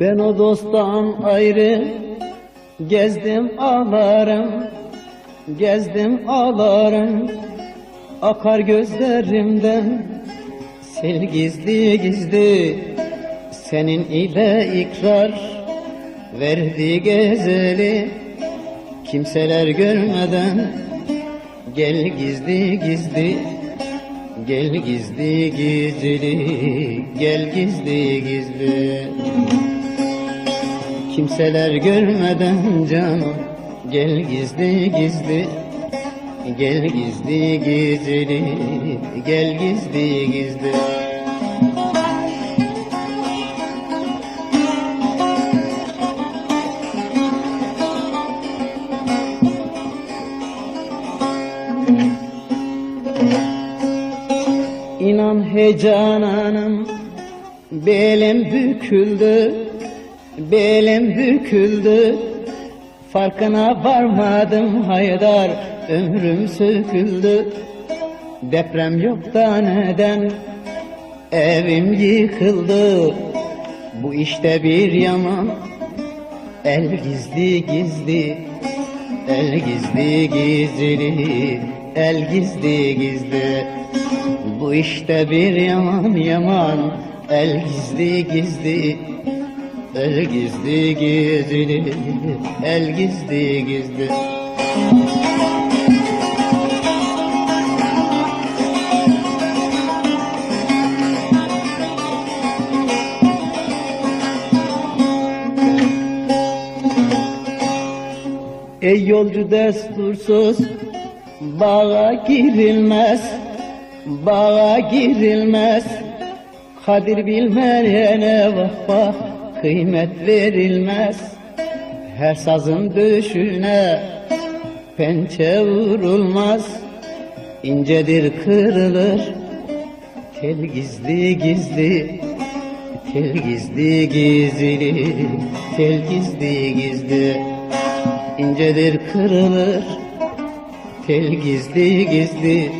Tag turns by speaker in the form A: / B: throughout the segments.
A: Ben o dosttan ayrı gezdim ağlarım Gezdim ağlarım. Akar gözlerimden Sil gizli gizli senin ile ikrar Verdi gezeli kimseler görmeden Gel gizli gizli Gel gizli gizli Gel gizli gizli. Kimseler görmeden canım Gel gizli gizli Gel gizli gizli Gel gizli gizli İnan heyecananım Belim büküldü Belim büküldü. Farkına varmadım haydar Ömrüm söküldü. Deprem yok da neden Evim yıkıldı? Bu işte bir yaman El gizli gizli El gizli gizli El gizli gizli. Bu işte bir yaman yaman El gizli gizli. El gizli gizli El gizli gizli Ey yolcu destursuz Bağa girilmez Bağa girilmez. Kadir bilmeyene vah vah Kıymet verilmez. Her sazın döşüne Pençe vurulmaz. İncedir kırılır Tel gizli gizli Tel gizli gizli Tel gizli gizli incedir kırılır. Tel gizli gizli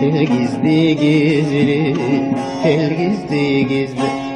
A: Tel gizli gizli Tel gizli gizli